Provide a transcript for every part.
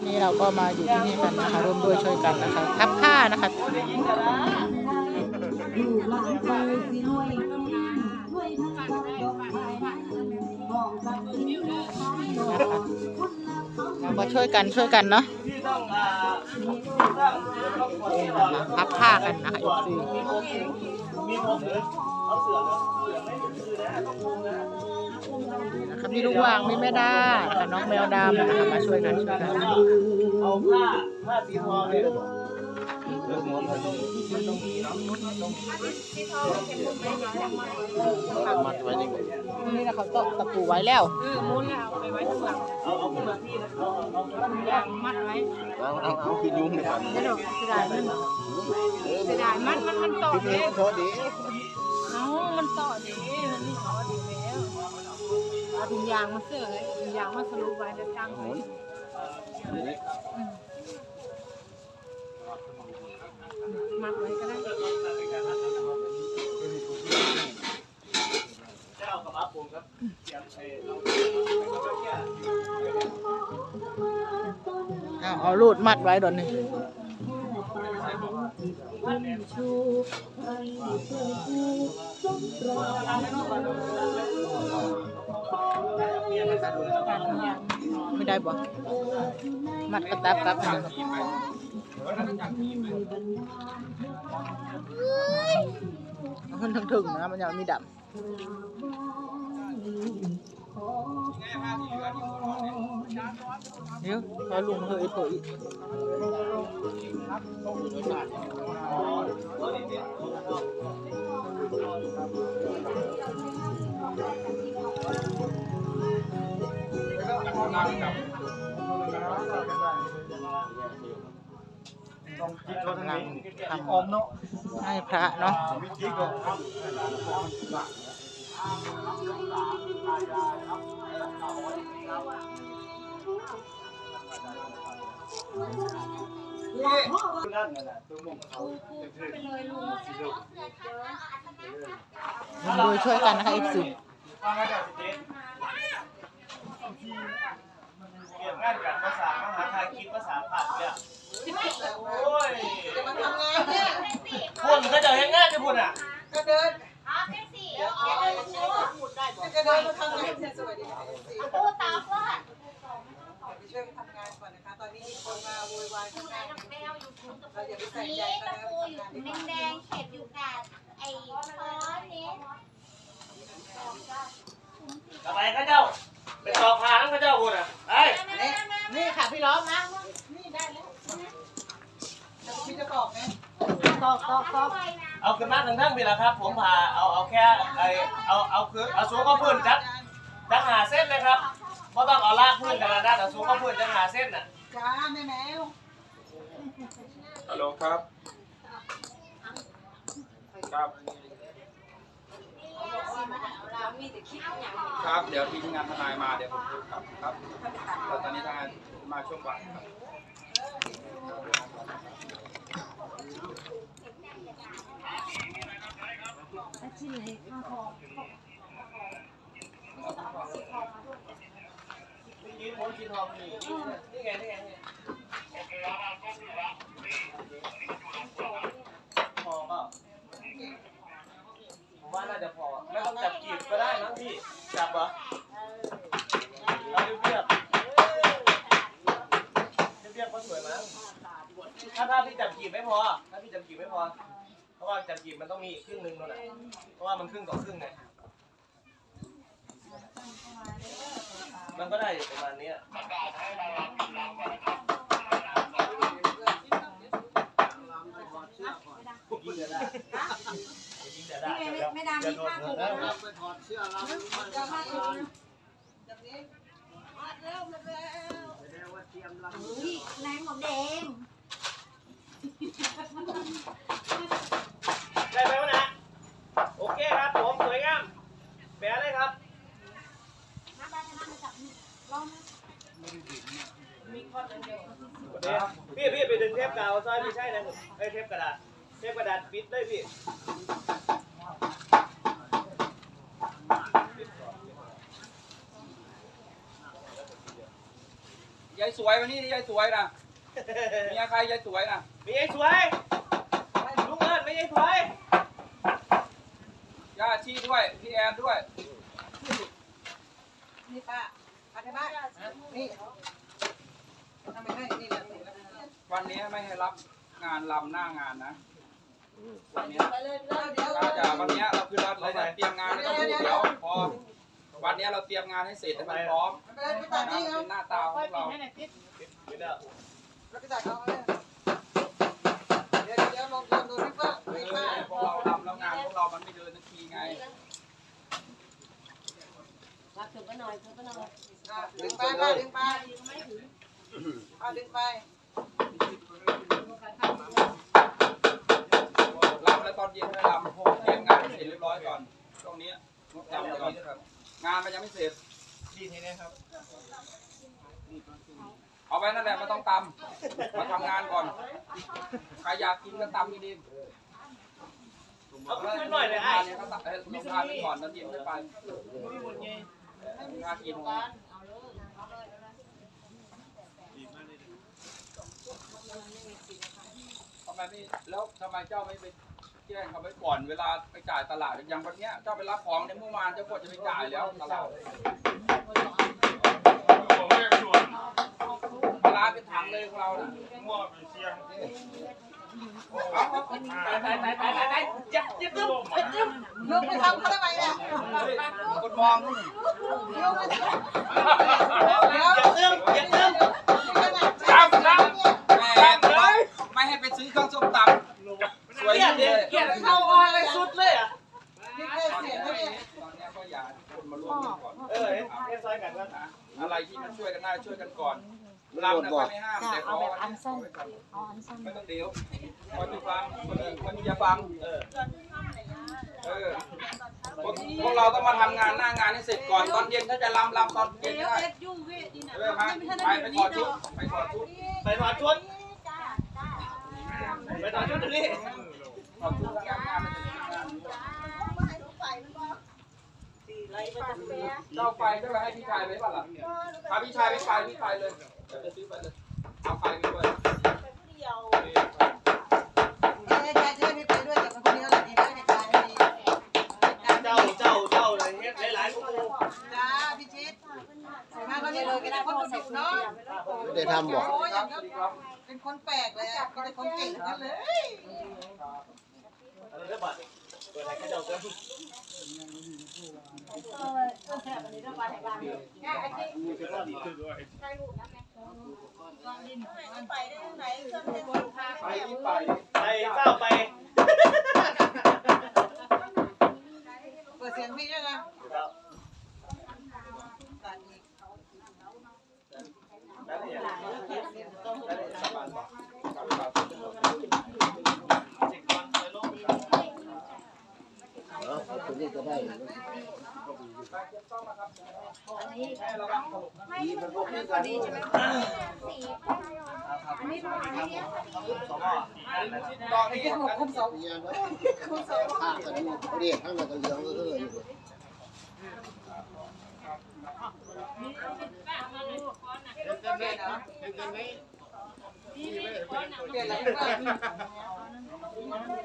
นี่เราก็มาอยู่ที่นี่กันนะคะร่วมด้วยช่วยกันนะคะทับผ้านะคะเราก็ช่วยกันช่วยกันเนาะทับผ้ากันนะคะอีกที นะต้องงงนะนะคะมีลูกวางมีแม่ดานะคะน้องแมวดำนะคะมาช่วยกันช่วยกันเอาผ้าผ้าสีทองเลยมาตัวนี่นะเขาตอกตะปูไว้แล้วเออมุ้นเอาไปไว้ข้างหลังเอาเอาขึ้นมาที่นะเอาเอาเอาขึ้นยางมัดไว้เอาเอาเอาคือยุ่งเลยครับกระดกเสียดายมันเสียดายมันมันมันต่อเด้เอ้ามันต่อเด้มันต่อดีแล้ว เอาถุงยางมาเสื้อเลยถุงยางมาสรุปไว้แล้วจ้างไว้มัดไว้ก็ได้เจ้ากับอาผมครับเสียงเออเอาเอารูดมัดไว้ดอนนี้ ไม่ได้บ่มัดกระตับกับอันนี้เอาขึ้นถึงๆนะมันยังมีดำเดี๋ยวขอลุงเฮ้ยเผยต้อ ทั้งนี้ทำอมเนาะให้พระเนาะจิ๊กเขาโดยช่วยกันนะคะ F4 ฟัง อาจารย์สิเจนเกี่ยวงานกับภาษามหาไทยคิดภาษาผัดเนี่ยโอ้ยมาทำงานเนี่ยคนก็จะเห็นงานจะพูดอะก็เดินอ๋อแท็กซี่อ๋อก็เดินมาทำงานเนี่ยสวัสดีค่ะสี่โอ้ตาฟาดไปช่วยกันทำงานก่อนนะคะ ตอนนี้มีคนมาโวยวายข้างหน้าน้องแมวอยู่ตรงตะเราอย่าไปใส่นี้ใจตะเขาปูนะอยู่ทำงานดีกว่าแดงๆเข็บอยู่กับไอ้คอนนี้ ทำไมข้าเจ้าไปสอบพาข้าเจ้าพูดอะไอ้นี่นี่ค่ะพี่ล้อมนะพี่จะบอกไงตอกตอกตอกเอาขึ้นมาทั้งทั้งไปแล้วครับ ผมพาเอาเอาแค่ไอเอาเอาคือเอาสูงก็พื้นจัดจัดหาเส้นเลยครับไม่ต้องเอาลากพื้นกันนะเอาสูงก็พื้นจัดหาเส้นน่ะจ้าแม่แมวฮัลโหลครับครับ ครับ เดี๋ยวทีมงานทนายมาเดี๋ยวผมดูครับครับแล้วตอนนี้ทนายมาช่วงบ่ายครับนี่ผมกินทองนี่นี่ไงนี่ไงนี่พอเปล่าผมว่าน่าจะพอ ต้องจับกีบก็ได้มั้งพี่ จับเหรอเอาเรียบๆเรียบๆก็สวยมั้งถ้าถ้าพี่จับกีบไม่พอ ถ้าพี่จับกีบไม่พอ เพราะว่าจับกีบมันต้องมีครึ่งหนึงนู่นแหละเพราะว่ามันครึ่งต่อครึ่งไงมันก็ได้ประมาณนี้ จะได้ยิงจะได้ไม่ได้ไม่ได้จากนี้แรงหมดแดงได้ไหมวะนะโอเคครับผมสวยงามแปะเลยครับ น้ำตาลจะนั่งมาจับลองพี่พี่ไปดึงเทปกาวซอยไม่ใช่นะไอ้ยเทปกระดาษเทปกระดาษปิดเลยพี่ ยายสวยวันนี้ยายสวยนะเมียใครยายสวยนะมีไอ้สวยลุงเอิญไม่ไอ้สวยย่าชีด้วยพี่แอนด้วยนี่ป้าอาจารย์บ้านนี่ทำไมให้นี่แหละวันนี้ไม่ให้รับงานลำหน้างานนะวันนี้ไปเลยเดี๋ยวเดี๋ยวถ้าจะวันนี้เราคือเราเราจะเตรียมงานไม่ต้องพูดเดี๋ยวพอ วันนี้เราเตรียมงานให้เสร็จให้มันพร้อมไปเลยไปตัดนะนี่มันเอาเป็นหน้าตาของเราแล้วไปตัดเขาเลยเดี๋ยวเดี๋ยวลงลงดูพี่เปิ้ลพี่ป้าพวกเราทำแล้วงานพวกเรามันไม่เดินทันทีไงมาถึงก็หน่อยถึงก็หน่อยอะดึงไปป้าดึงไปเอาดึงไป งานมันยังไม่เสร็จดีทีนี้ครับเอาไว้นั่นแหละไม่ต้องตำมาทำงานก่อนใครอยากกินก็ตำกินเองเอาขึ้นหน่อยเลยไอ้ทานเนี่ยก็ตัดเอ้ยลงทานไปก่อนน้ำเย็นไม่ไปทานกินทำไมไม่แล้วทำไมเจ้าไม่ไปแจ้งเขาไว้ก่อนเวลาไปจ่ายตลาดอย่างวันเนี้ยเจ้าไปรับของในเมื่อวานเจ้าก็จะไปจ่ายแล้วตลาดปลาร้าเป็นถังเลยของเราน่ะตายตายตายตายตายตายอย่าอย่าตึ้มอย่าตึ้มลุงไปทำเขาทำไมเนี่ยคนมองลุงไปทำอย่าตึ้มอย่าตึ้มครับครับแม่ไม่ให้ไปซื้อเครื่องส้มตำ สวยเกลียดเลเลยยเกลียดเข้าออนเลยสุดเลยอะนี่แค่เสียงนเนี่ย ตอนนี้ก็อยากให้คนมาร่วมกันก่อนเออเอ็นซอยกันว่านะอะไรที่มันช่วยกันได้ช่วยกันก่อนรำนะก็ไม่ห้ามแต่ขออันสั้นไม่ต้องเดียวคอยไปฟังคนอื่นคนจะฟังเออเออพวกพวกเราต้องมาทำงานหน้างานให้เสร็จก่อนตอนเย็นถ้าจะรำรำตอนเย็นก็ได้เออมาไปไปถอชุดไปถอชุดไปถอชุด ไปต่อชุดนี้เราไปก็ไปให้พี่ชายไปป่ะล่ะพาพี่ชายไปไปพี่ชายเลยจะซื้อไปเลยเอาไปไปด้วยเคนเก่งทั้งนั้นเลยอะไรเด้อบัดเปิดให้เขาเจ้าเด้อไปไปไปเฝ้าไปเปิดเสียงพี่ด้วยนะตัดอีกนั่นเนั่นเองสบายบอก ค นนี้ก็ได้ให้ระวังตกนะไม่มันพวกนั้นพอดีใช่ไหมสีอันนี้อันนี้สมอตอนนี้คุ้มสองเรียนไว้ข้างกันอยู่เรียกข้างกันก็เหลืองก็เลยอยู่เปลี่ยนเรื่อะไรบ้าง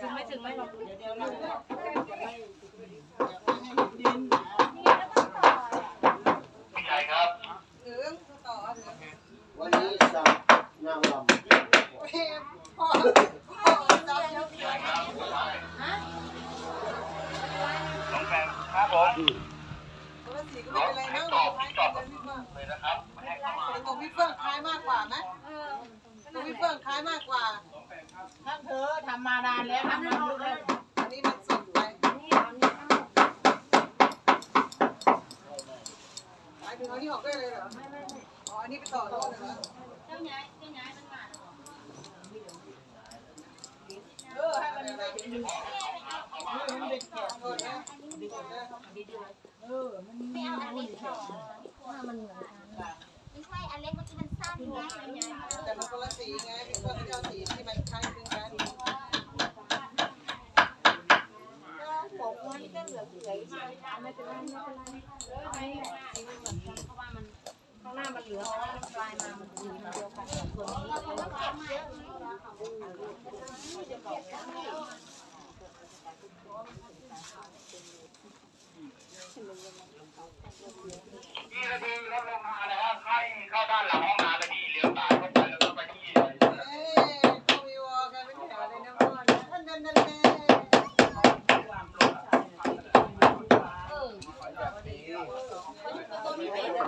ถึงไม่ถึงไม่หรอกเดี๋ยวเดี๋ยวเรา ถึงต่อถึง วันนี้สั่งนางรำ พ่อพ่อจำแล้วครับผมคนละสีก็ไม่เป็นไรมั้งคล้ายกันพี่เฟื่องเลยนะครับตรงพี่เฟื่องคล้ายมากกว่าไหมตรงพี่เฟื่องคล้ายมากกว่าทั้งเธอทำมานานแล้วทำมาแล้วอันนี้มันสุดไปหมายถึงเอานี่ออกได้เลยเหรออ๋ออันนี้ไปต่อโน่นเลยเหรอเจ้าย้ายเจ้าย้ายมันมา เออให้มัน ไม่เอมันเด็กแก่โดนนะไม่เอาอันนี้ต่อมันเหมือนกันไม่ใช่อันเล็กเมื่อกี้มันสั้นไงแต่มันคนละสีไงพี่เฟื่องเจะเอาสีที่มันคล้ายคลึงกัน ผมมันก็เหลือเฉยใช่ไหมไม่เป็นไรไม่เป็นไรไม่เป็นไรเพราะว่ามันข้างหน้ามันเหลือข้างหน้ามันปลายมามันเหลือ นี่ก็คือรถลงมาแล้วให้เข้าด้านหลังห้องน้ำเลยพี่เลี้ยวซ้ายเข้าไปแล้วก็ไปที่ เอ้ยเขามีวอกันเป็นแถวเลยนะพ่อนะท่านนั่นนั่นแน่ เออตัวนี้เป็น หลัง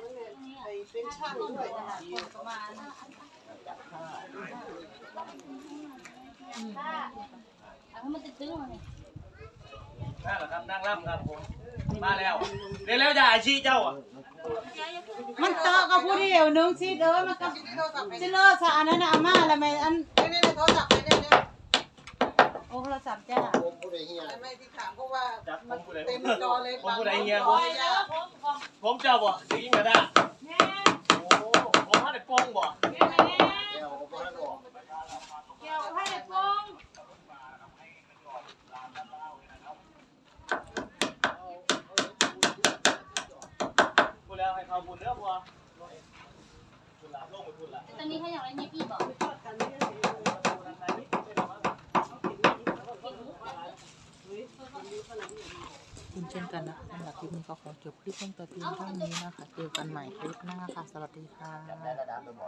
นั่นเนี่ยไอ้ เป็นช่างด้วยประมาณถ้ามันจะตื้อมาเนี่ยนั่นแหละครับนั่งร่ำครับผมมาแล้วเร็วๆอย่าอาชีเจ้าอะมันเตาะกับผู้เดียวนึงสิเด้อมันก็ที่โทรศัพท์ไปสิเนี่ยเลอซะอันนั้นน่ะอาม่าแล้วแม่อันเนี่ยโทรศัพท์ไปเนี่ยเนี่ยโอ้โทรศัพท์จ้าไม่ที่ถามเพราะว่าจับผมผู้ใดเต็มจอเลยผมผู้ใดเฮียบผอมกยาผมเจ้าบ่สิงกระดาโอ้ผมมา ได้โป้งบ่เกี่ยวให้ฟองพูดแล้วให้เขาบุญเด้อบัวคุณหลาบลงไปคุณหลาตอนนี้เขาอยากไรเนี่ยพี่บอก คุณเช่นกันนะคะสำหรับคลิปนี้ก็ขอจบคลิปเพียงแต่เพียงเท่านี้นะคะ เจอกันใหม่คลิปหน้าค่ะ สวัสดีค่ะ